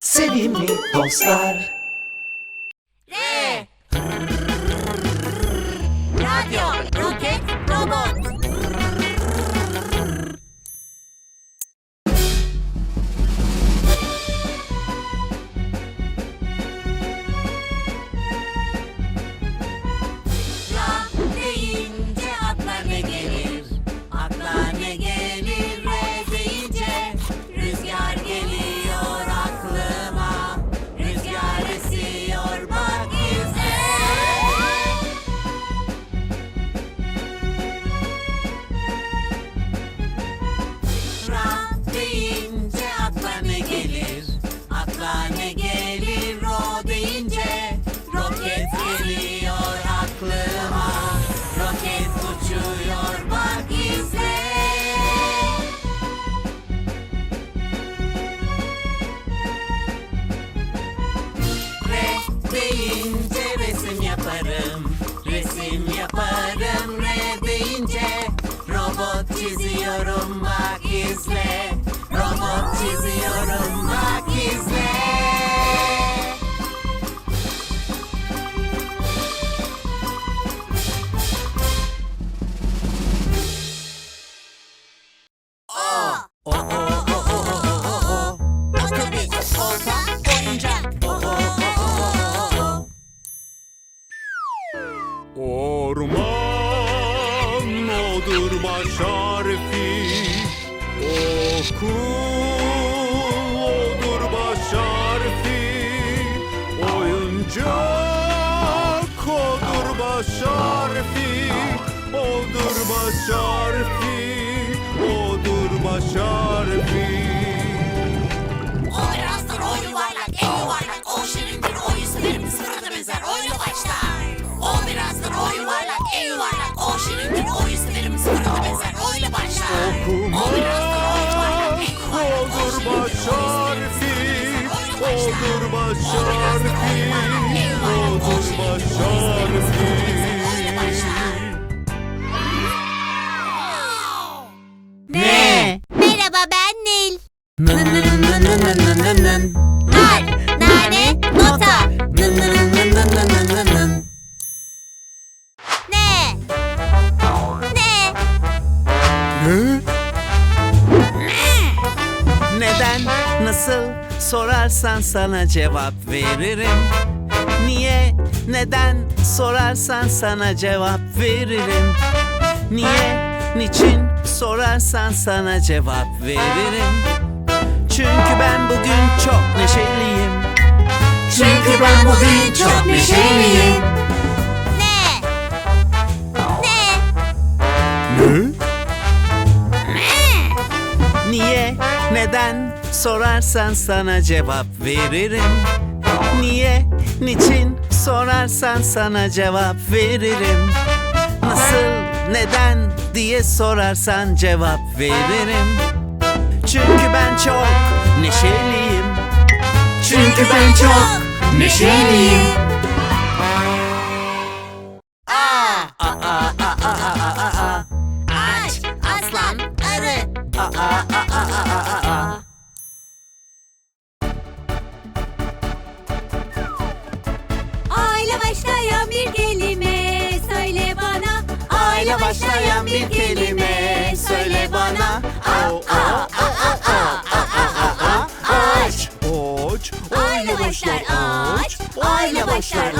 Sevimli dostlar Resim yaparım odur baş harfi. Okul odur baş harfi. Oyuncak Nın nın nın nın. Ne? Ne? Ne? Neden, nasıl sorarsan sana cevap veririm. Niye, neden sorarsan sana cevap veririm. Niye, niçin sorarsan sana cevap veririm. Çünkü ben bugün çok neşeliyim. Çünkü ben bugün çok neşeliyim. Ne? Ne? Ne? Niye, neden sorarsan sana cevap veririm. Niye, niçin sorarsan sana cevap veririm. Nasıl, neden diye sorarsan cevap veririm. Çünkü ben çok neşeliyim. Çünkü ben çok neşeliyim. Aa, aa, aa, aa, aa, aa, aa. Aç, aslan, arı. Aa, aa, aa, aa, aa, aa. Aile başlayan bir kelime söyle bana. Aile başlayan bir kelime söyle bana. Aa, aa, aa, aa, aa, aa, aa. Aç. Aç. Aile başlar aç. Aile başlar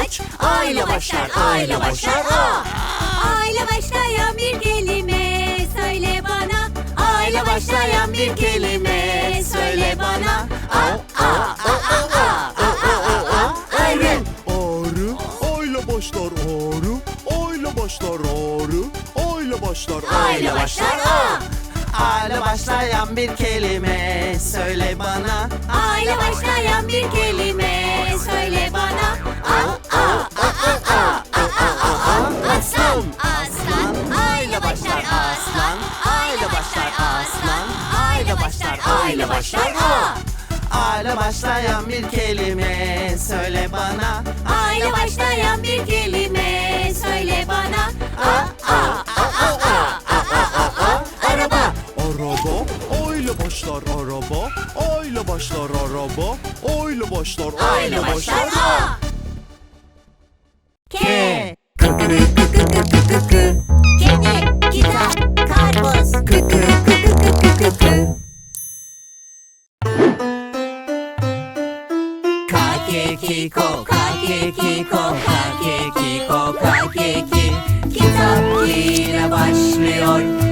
aç. Aile başlar aile başlar a. Aile başlayan bir kelime söyle bana. Aile başlayan bir kelime söyle bana. A a a a a a a a Arı. Arı. Ayla başlar arı. Ayla başlar arı. Ayla başlar Aile başlar a. Aile başlayan bir kelime söyle bana. Aile başlayan bir kelime söyle bana. A a a a a a a a Aslan. Aslan. Aile başlar aslan. Aile başlar aslan. Aile başlar aile başlar a. Aile başlayan bir kelime söyle bana. Aile başlayan bir kelime söyle boşlar Aynı boşlar A K Kıkırı kıkı kıkı kıkı Kene, kitap, karpuz Kıkı kıkı kıkı kıkı Kakekiko, kakekiko, kakekiko, kakeki Kitap yine başlıyor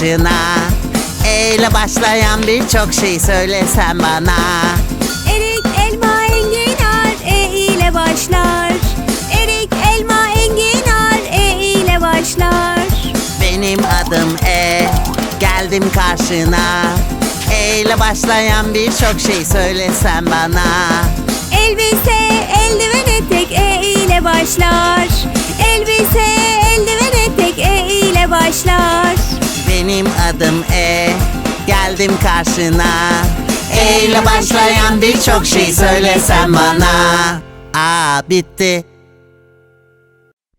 başına E ile başlayan birçok şey söylesen bana. Erik, elma, enginar E ile başlar. Erik, elma, enginar E ile başlar. Benim adım E Geldim karşına. E ile başlayan birçok şey söylesen bana. Elbise benim adım E Geldim karşına E ile başlayan birçok şey söylesen bana A bitti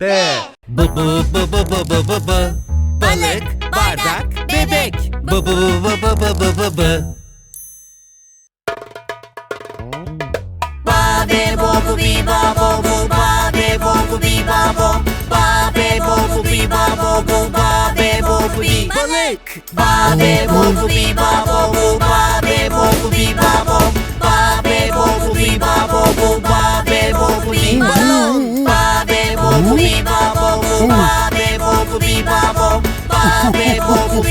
B B B B B B B B B Balık, bardak, bebek B B B B B B B B B Ba be bo bu bi ba bo bu ba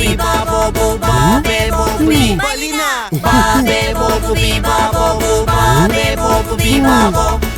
bi ba bo bu ba be bo bu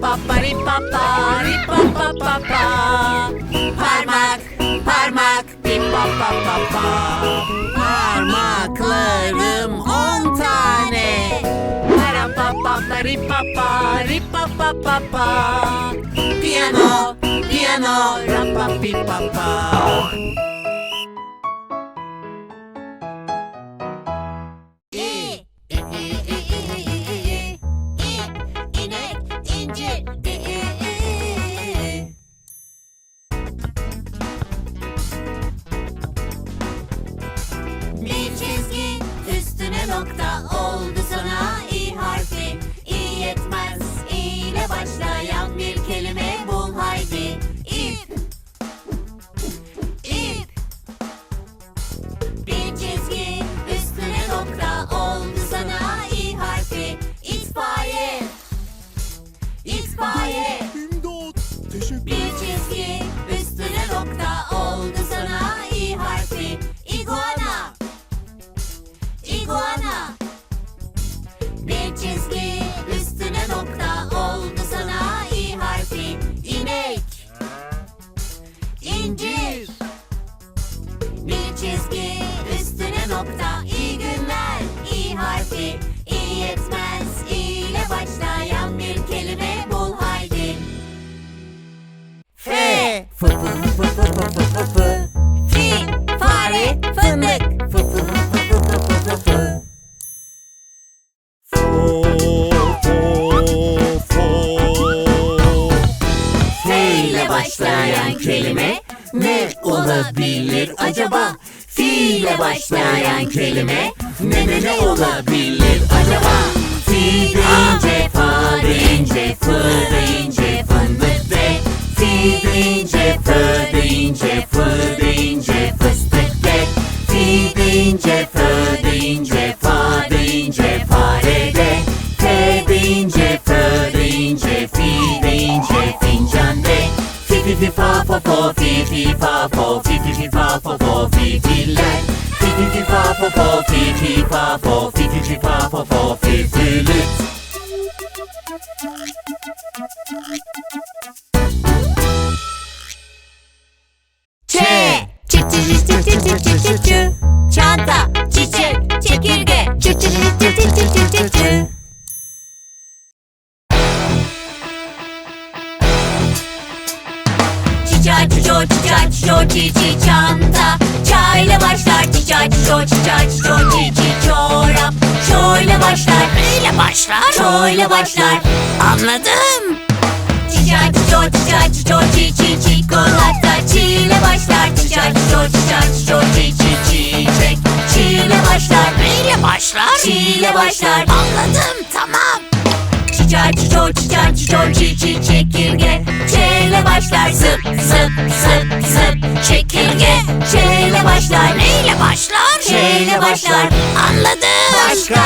Paripaparipaparipapapapa Parmak, parmak, pipapapapa Parmaklarım on tane. Parapapaparipaparipapapapa Piyano, piyano, rapapipapa fare fındık Fı fı fı fı fı fı. F ile başlayan kelime ne olabilir acaba? Fi ile başlayan kelime bince fö deyince fa deyince farede Fe deyince fö deyince fi deyince fincan de Fi fi fi fa fo fo fi fi fa fo fi fi fi fa fo fo fi filler Fi fi fi fa fo fo fi fi fa fo fi fi fi fa fo fo fi flüt choo, choo, choo, choo, choo, choo, choo. ç ç Çanta, çiçek, çekirge Çı çı çı çı çı çı çı çı çı Çiça çiço çiça çiço çiçi çanta Çayla başlar çiça çiço çiça çiço çiçi çorap Çoyla başlar Neyle başlar? Çoyla başlar Anladım Çiça çiço çiça çiço çiçi çikolata Çiyle başlar çiça çiço çiça çiço çiçi çiçek Çiyle başlar Neyle başlar? Çiyle başlar. Anladım tamam. Çiça çiço çiça çiço çiçi çekirge. Çeyle başlar zıp zıp zıp zıp Çekirge. Çeyle başlar. Neyle başlar? Çeyle başlar. Anladım. Başka?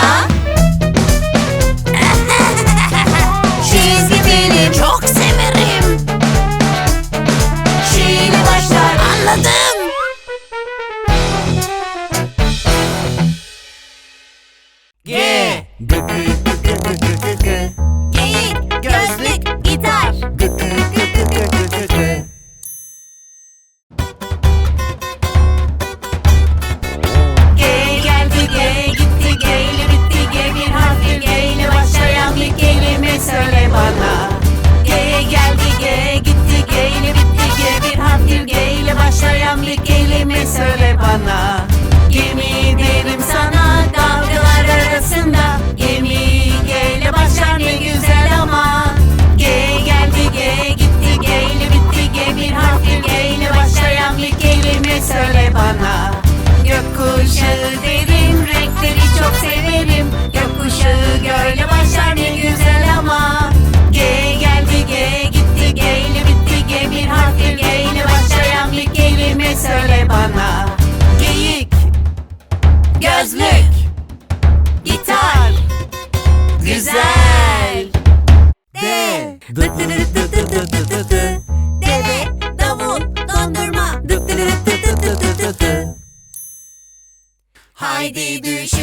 Harfli G ile başlayan bir kelime söyle bana Gökkuşağı derim renkleri çok severim Gökkuşağı göyle başlar ne güzel ama G geldi G gitti G ile bitti G bir harfli G ile başlayan bir kelime söyle bana Geyik Gözlük Gitar Güzel D Dı dı dı dı dı dı dı Haydi düş.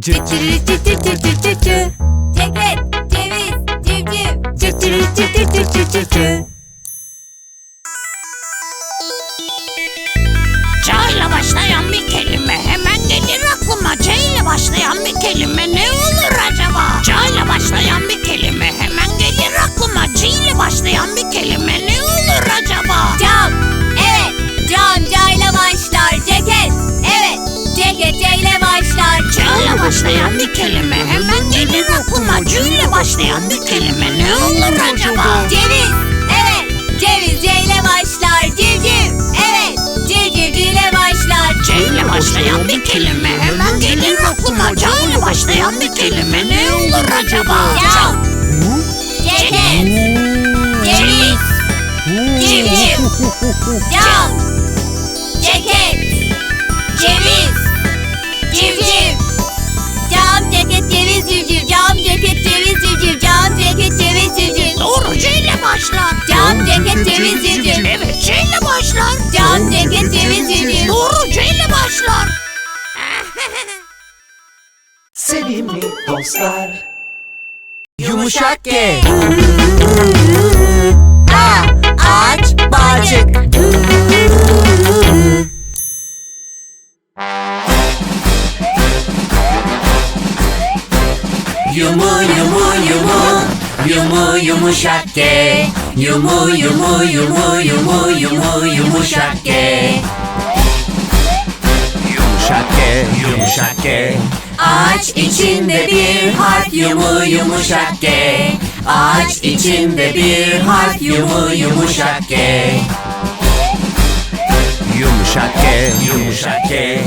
Tü tü tü tü tü tü tü tü. kelime hemen gelir aklıma. C ile başlayan bir kelime ne olur acaba? Ceviz. Evet. Ceviz C ile başlar. Civciv. Evet. Civciv C ile başlar. C ile başlayan bir kelime hemen gelir aklıma. C ile başlayan bir kelime ne olur acaba? Cav. Ceket. Ceviz. Civciv. Cav. Ceket. Ceviz. Civciv. Civciv. Cam, ceket, ceviz, civciv. Cam, ceket, ceviz, civciv. Doğru C ile başlar. Cam, ceket, ceviz, civciv. Evet C ile başlar. Cam, ceket, ceviz, civciv. Doğru C ile başlar. Sevimli dostlar Yumuşak G A, ağaç, bağcık. Yumu yumuşak G Yumu yumu yumu yumu yumu yumuşak G Yumuşak G Yumuşak G Ağaç içinde bir harf yumu yumuşak G Ağaç içinde bir harf yumu yumuşak G Yumuşak G, yumuşak G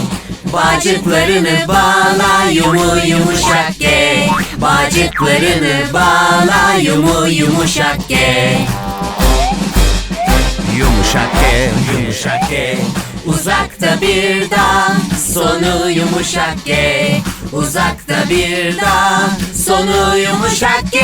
Bağcıklarını bağla yumu yumuşak G Bağcıklarını bağla yumu yumuşak G Yumuşak G, yumuşak G Uzakta bir dağ, sonu yumuşak G Uzakta bir dağ, sonu yumuşak G